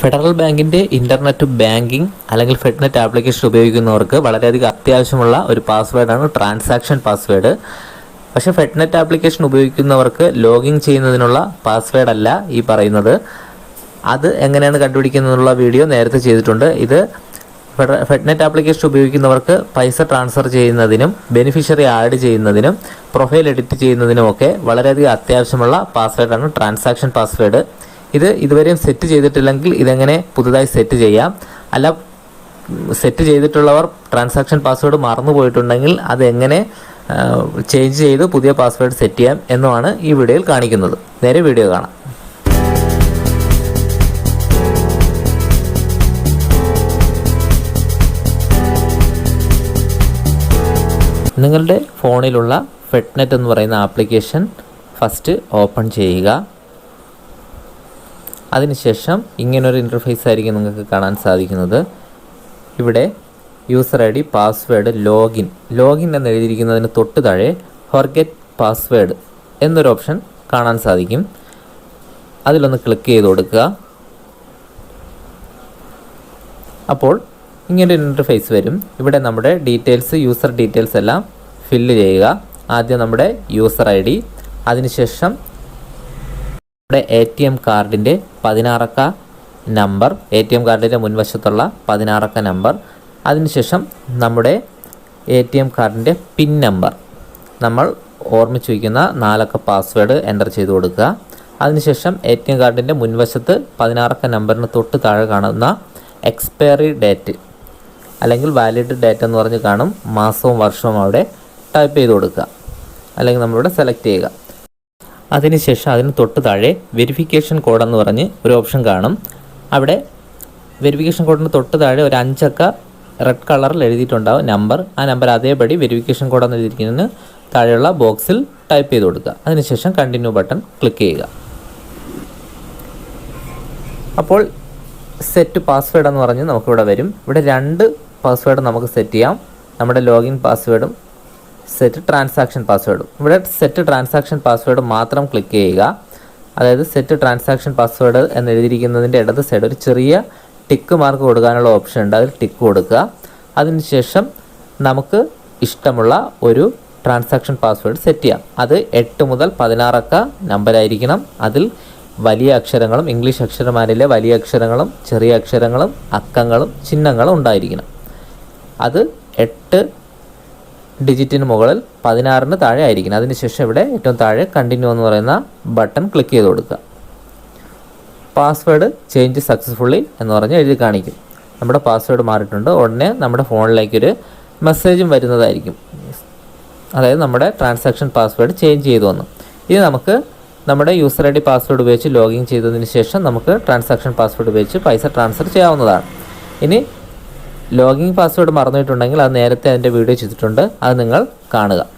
Federal ബാങ്കിന്റെ internet banking അല്ലെങ്കിൽ FedNet application ഉപയോഗിക്കുന്നവർക്ക് വളരെയധികം അത്യാവശ്യമുള്ള ഒരു പാസ്വേഡാണ് ട്രാൻസാക്ഷൻ പാസ്വേഡ് പക്ഷേ ഫെഡ്നെറ്റ് ആപ്ലിക്കേഷൻ ഉപയോഗിക്കുന്നവർക്ക് ലോഗിൻ ചെയ്യുന്നതിനുള്ള പാസ്വേഡ് അല്ല ഈ പറയുന്നത്. അത് എങ്ങനെയാണ് കണ്ടുപിടിക്കുന്നതിനുള്ള വീഡിയോ നേരത്തെ ചെയ്തിട്ടുണ്ട്. ഇത് ഫെഡ- ഫെഡ്നെറ്റ് ആപ്ലിക്കേഷൻ ഉപയോഗിക്കുന്നവർക്ക് പൈസ ട്രാൻസ്ഫർ ചെയ്യുന്നതിനും ബെനിഫിഷ്യറി ആഡ് ചെയ്യുന്നതിനും പ്രൊഫൈൽ എഡിറ്റ് ചെയ്യുന്നതിനുമൊക്കെ വളരെയധികം അത്യാവശ്യമുള്ള പാസ്വേഡാണ് ട്രാൻസാക്ഷൻ പാസ്വേഡ് ഇത് ഇതുവരെയും സെറ്റ് ചെയ്തിട്ടില്ലെങ്കിൽ ഇതെങ്ങനെ പുതുതായി സെറ്റ് ചെയ്യാം? അല്ല സെറ്റ് ചെയ്തിട്ടുള്ളവർ ട്രാൻസാക്ഷൻ പാസ്വേഡ് മറന്നു പോയിട്ടുണ്ടെങ്കിൽ അത് എങ്ങനെ ചേഞ്ച് ചെയ്ത് പുതിയ പാസ്വേഡ് സെറ്റ് ചെയ്യാം എന്നുമാണ് ഈ വീഡിയോയിൽ കാണിക്കുന്നത്. നേരെ വീഡിയോ കാണാം. നിങ്ങളുടെ ഫോണിലുള്ള ഫെഡ്നെറ്റ് എന്ന് പറയുന്ന ആപ്ലിക്കേഷൻ ഫസ്റ്റ് ഓപ്പൺ ചെയ്യുക. അതിനുശേഷം ഇങ്ങനൊരു ഇന്റർഫേസ് ആയിരിക്കും നിങ്ങൾക്ക് കാണാൻ സാധിക്കുന്നത്. ഇവിടെ user I D password login login എന്ന് എഴുതിയിരിക്കുന്നതിന് തൊട്ട് താഴെ ഫോർഗെറ്റ് പാസ്വേഡ് എന്നൊരു ഓപ്ഷൻ കാണാൻ സാധിക്കും. അതിലൊന്ന് ക്ലിക്ക് ചെയ്ത് കൊടുക്കുക. അപ്പോൾ ഇങ്ങനെ ഒരു ഇന്റർഫേസ് വരും. ഇവിടെ നമ്മുടെ ഡീറ്റെയിൽസ് യൂസർ ഡീറ്റെയിൽസ് എല്ലാം ഫില്ല് ചെയ്യുക. ആദ്യം നമ്മുടെ യൂസർ ഐ ഡി അതിനുശേഷം നമ്മുടെ എ ടി എം കാർഡിന്റെ പതിനാറക്ക നമ്പർ എ ടി എം കാർഡിന്റെ മുൻവശത്തുള്ള പതിനാറക്ക നമ്പർ. അതിനുശേഷം നമ്മുടെ എ ടി എം കാർഡിന്റെ പിൻ നമ്പർ. നമ്മൾ ഓർമ്മിച്ച് വയ്ക്കുന്ന നാലക്ക പാസ്വേഡ് എന്റർ ചെയ്ത് കൊടുക്കുക. അതിനുശേഷം എ ടി എം കാർഡിന്റെ മുൻവശത്ത് പതിനാറക്ക നമ്പറിന് തൊട്ട് താഴെ കാണുന്ന എക്സ്പയറി ഡേറ്റ് അല്ലെങ്കിൽ വാലിഡ് ഡേറ്റ് എന്ന് പറഞ്ഞ് കാണും. മാസവും വർഷവും അവിടെ ടൈപ്പ് ചെയ്ത് കൊടുക്കുക. അല്ലെങ്കിൽ നമ്മളിവിടെ സെലക്ട് ചെയ്യുക. അതിനുശേഷം അതിന് തൊട്ട് താഴെ വെരിഫിക്കേഷൻ കോഡെന്ന് പറഞ്ഞ് ഒരു ഓപ്ഷൻ കാണും. അവിടെ വെരിഫിക്കേഷൻ കോഡിന് തൊട്ട് താഴെ ഒരു അഞ്ചക്ക റെഡ് കളറിൽ എഴുതിയിട്ടുണ്ടാവും നമ്പർ ആ നമ്പർ അതേപടി വെരിഫിക്കേഷൻ കോഡെന്ന് എഴുതിയിരിക്കുന്നതിന് താഴെയുള്ള ബോക്സിൽ ടൈപ്പ് ചെയ്ത് കൊടുക്കുക. അതിനുശേഷം കണ്ടിന്യൂ ബട്ടൺ ക്ലിക്ക് ചെയ്യുക. അപ്പോൾ സെറ്റ് പാസ്വേഡ് എന്ന് പറഞ്ഞ് നമുക്കിവിടെ വരും. ഇവിടെ രണ്ട് പാസ്വേഡ് നമുക്ക് സെറ്റ് ചെയ്യാം. നമ്മുടെ ലോഗിൻ പാസ്വേഡും സെറ്റ് ട്രാൻസാക്ഷൻ പാസ്വേഡും ഇവിടെ സെറ്റ് ട്രാൻസാക്ഷൻ പാസ്വേഡ് മാത്രം ക്ലിക്ക് ചെയ്യുക. അതായത് സെറ്റ് ട്രാൻസാക്ഷൻ പാസ്വേഡ് എന്ന് എഴുതിയിരിക്കുന്നതിന്റെ ഇടത് സൈഡ് ഒരു ചെറിയ ടിക്ക് മാർക്ക് കൊടുക്കാനുള്ള ഓപ്ഷൻ ഉണ്ട്. അതിൽ ടിക്ക് കൊടുക്കുക. അതിനുശേഷം നമുക്ക് ഇഷ്ടമുള്ള ഒരു ട്രാൻസാക്ഷൻ പാസ്വേഡ് സെറ്റ് ചെയ്യാം. അത് എട്ട് മുതൽ പതിനാറക്ക നമ്പറായിരിക്കണം അതിൽ വലിയ അക്ഷരങ്ങളും ഇംഗ്ലീഷ് അക്ഷരമാരിലെ വലിയ അക്ഷരങ്ങളും ചെറിയ അക്ഷരങ്ങളും അക്കങ്ങളും ചിഹ്നങ്ങളും ഉണ്ടായിരിക്കണം. അത് എട്ട് ഡിജിറ്റിന് മുകളിൽ പതിനാറിന് താഴെ ആയിരിക്കണം. അതിനുശേഷം ഇവിടെ ഏറ്റവും താഴെ കണ്ടിന്യൂ എന്ന് പറയുന്ന ബട്ടൺ ക്ലിക്ക് ചെയ്ത് കൊടുക്കുക. പാസ്വേഡ് ചേഞ്ച് സക്സസ്ഫുള്ളി എന്ന് പറഞ്ഞ് എഴുതി കാണിക്കും. നമ്മുടെ പാസ്വേഡ് മാറിയിട്ടുണ്ട്. ഉടനെ നമ്മുടെ ഫോണിലേക്കൊരു മെസ്സേജും വരുന്നതായിരിക്കും. അതായത് നമ്മുടെ ട്രാൻസാക്ഷൻ പാസ്വേഡ് ചേഞ്ച് ചെയ്തു വന്നു. ഇത് നമുക്ക് നമ്മുടെ യൂസർ ഐ ഡി പാസ്വേഡ് ഉപയോഗിച്ച് ലോഗിൻ ചെയ്തതിന് ശേഷം നമുക്ക് ട്രാൻസാക്ഷൻ പാസ്വേഡ് ഉപയോഗിച്ച് പൈസ ട്രാൻസ്ഫർ ചെയ്യാവുന്നതാണ്. ഇനി ലോഗിൻ പാസ്വേഡ് മറന്നിട്ടുണ്ടെങ്കിൽ അത് നേരത്തെ അതിന്റെ വീഡിയോ ചെയ്തിട്ടുണ്ട്. അത് നിങ്ങൾ കാണുക.